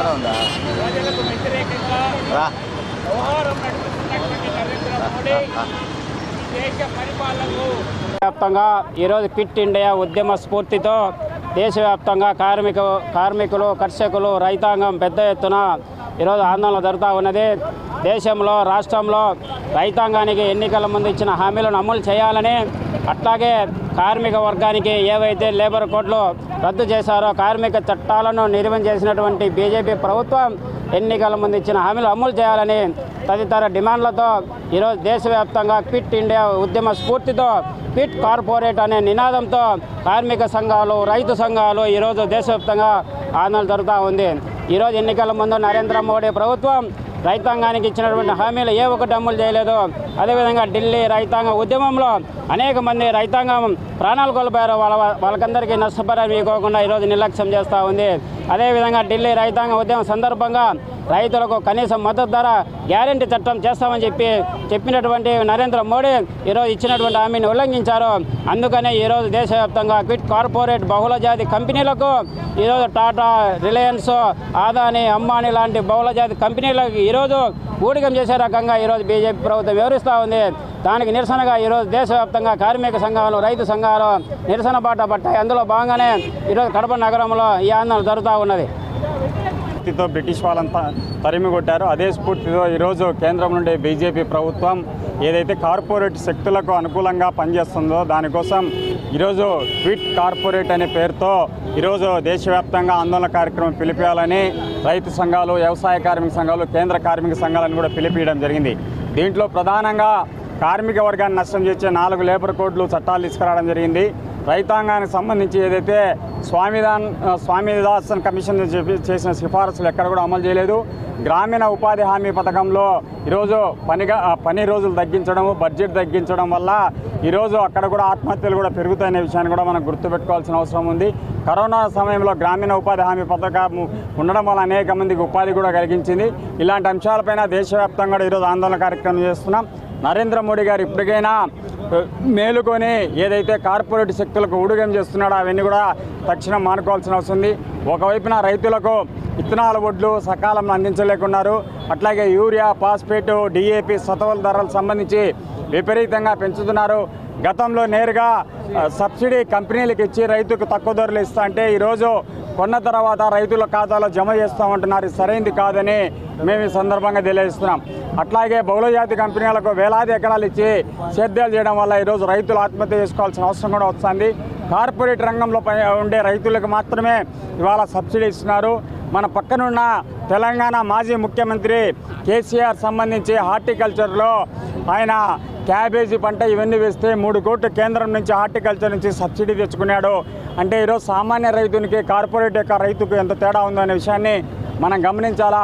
కూడా ఉందా? రా. వ్యాప్తంగా ఈరోజు పిట్ ఇండియా ఉద్యమ స్ఫూర్తితో దేశవ్యాప్తంగా కార్మిక కార్మికులు కర్షకులు రైతాంగం పెద్ద ఎత్తున ఈరోజు ఆందోళన జరుగుతూ ఉన్నది. దేశంలో రాష్ట్రంలో రైతాంగానికి ఎన్నికల ముందు ఇచ్చిన హామీలను అమలు చేయాలని అట్లాగే కార్మిక వర్గానికి ఏవైతే లేబర్ కోడ్లు రద్దు చేశారో. కార్మిక చట్టాలను నిర్వహణ చేసినటువంటి బీజేపీ ప్రభుత్వం ఎన్నికల ముందు ఇచ్చిన హామీలు అమలు చేయాలని తదితర డిమాండ్లతో ఈరోజు దేశవ్యాప్తంగా క్విట్ ఇండియా ఉద్యమ స్ఫూర్తితో క్విట్ కార్పొరేట్ అనే నినాదంతో కార్మిక సంఘాలు రైతు సంఘాలు ఈరోజు దేశవ్యాప్తంగా ఆందోళన జరుగుతూ ఉంది. ఈరోజు ఎన్నికల ముందు నరేంద్ర మోడీ ప్రభుత్వం రైతాంగానికి ఇచ్చినటువంటి హామీలు ఏ ఒక్కటి అమలు చేయలేదు అదేవిధంగా ఢిల్లీ రైతాంగ ఉద్యమంలో అనేక మంది రైతాంగం ప్రాణాలు కోల్పోయారు వాళ్ళ వాళ్ళకందరికీ నష్టపరాలు ఇవ్వకుండా ఈరోజు నిర్లక్ష్యం చేస్తూ ఉంది. అదేవిధంగా ఢిల్లీ రైతాంగ ఉద్యమం సందర్భంగా రైతులకు కనీస మద్దతు ధర గ్యారంటీ చట్టం చేస్తామని చెప్పి చెప్పినటువంటి నరేంద్ర మోడీ ఈరోజు ఇచ్చినటువంటి హామీని ఉల్లంఘించారు. అందుకనే ఈరోజు దేశవ్యాప్తంగా క్విట్ కార్పొరేట్ బహుళజాతి కంపెనీలకు ఈరోజు టాటా రిలయన్స్ ఆదాని అంబానీ లాంటి బహుళజాతి కంపెనీలకు ఈరోజు ఊడిగం చేసే రకంగా ఈరోజు బీజేపీ ప్రభుత్వం వివరిస్తూ ఉంది. దానికి నిరసనగా ఈరోజు దేశవ్యాప్తంగా కార్మిక సంఘాలు రైతు సంఘాలు నిరసన బాట పట్టాయి. అందులో భాగంగానే ఈరోజు కడప నగరంలో ఈ ఆందోళన జరుగుతూ ఉన్నది. స్ఫూర్తితో బ్రిటిష్ వాళ్ళంతా తరిమి కొట్టారు. అదే స్ఫూర్తితో ఈరోజు కేంద్రం నుండి బీజేపీ ప్రభుత్వం ఏదైతే కార్పొరేట్ శక్తులకు అనుకూలంగా పనిచేస్తుందో దానికోసం ఈరోజు క్విట్ కార్పొరేట్ అనే పేరుతో ఈరోజు దేశవ్యాప్తంగా ఆందోళన కార్యక్రమం పిలిపేయాలని రైతు సంఘాలు వ్యవసాయ కార్మిక సంఘాలు కేంద్ర కార్మిక సంఘాలను కూడా పిలిపియడం జరిగింది. దీంట్లో ప్రధానంగా కార్మిక వర్గాన్ని నష్టం చేసే నాలుగు లేబర్ కోడ్లు చట్టాలు తీసుకురావడం జరిగింది. రైతాంగానికి సంబంధించి ఏదైతే స్వామిదాన్ స్వామిదాసన్ కమిషన్ చెప్పి చేసిన సిఫారసులు ఎక్కడ కూడా అమలు చేయలేదు. గ్రామీణ ఉపాధి హామీ పథకంలో ఈరోజు పనిగా పని రోజులు తగ్గించడం బడ్జెట్ తగ్గించడం వల్ల ఈరోజు అక్కడ కూడా ఆత్మహత్యలు కూడా పెరుగుతాయనే విషయాన్ని కూడా మనం గుర్తుపెట్టుకోవాల్సిన అవసరం ఉంది. కరోనా సమయంలో గ్రామీణ ఉపాధి హామీ పథకం ఉండడం వల్ల అనేక మందికి ఉపాధి కూడా కలిగించింది. ఇలాంటి అంశాలపైన దేశవ్యాప్తంగా ఈరోజు ఆందోళన కార్యక్రమం చేస్తున్నాం. నరేంద్ర మోడీ గారు ఇప్పటికైనా మేలుకొని ఏదైతే కార్పొరేట్ శక్తులకు ఊడుగం చేస్తున్నాడో అవన్నీ కూడా తక్షణం మానుకోవాల్సిన అవసరం ఉంది. ఒకవైపున రైతులకు విత్తనాల వడ్లు సకాలంలో అందించలేకున్నారు. అట్లాగే యూరియా ఫాస్ఫేట్ డిఏపి సతవల ధరలకు సంబంధించి విపరీతంగా పెంచుతున్నారు. గతంలో నేరుగా సబ్సిడీ కంపెనీలకు ఇచ్చి రైతుకు తక్కువ ధరలు ఇస్తా అంటే ఈరోజు కొన్న తర్వాత రైతుల ఖాతాలో జమ చేస్తామంటున్నారు. సరైంది కాదని మేము ఈ సందర్భంగా తెలియజేస్తున్నాం. అట్లాగే బహుళజాతి కంపెనీలకు వేలాది ఎకరాలు ఇచ్చి సేద్యాలు చేయడం వల్ల ఈరోజు రైతులు ఆత్మహత్య చేసుకోవాల్సిన అవసరం కూడా వస్తుంది. కార్పొరేట్ రంగంలో ఉండే రైతులకు మాత్రమే ఇవాళ సబ్సిడీ ఇస్తున్నారు. మన పక్కనున్న తెలంగాణ మాజీ ముఖ్యమంత్రి కేసీఆర్ సంబంధించి హార్టికల్చర్లో ఆయన క్యాబేజీ పంట ఇవన్నీ వేస్తే మూడు కోట్లు కేంద్రం నుంచి హార్టికల్చర్ నుంచి సబ్సిడీ తెచ్చుకున్నాడు. అంటే ఈరోజు సామాన్య రైతునికి కార్పొరేట్ యొక్క రైతుకు ఎంత తేడా ఉందనే విషయాన్ని మనం గమనించాలా?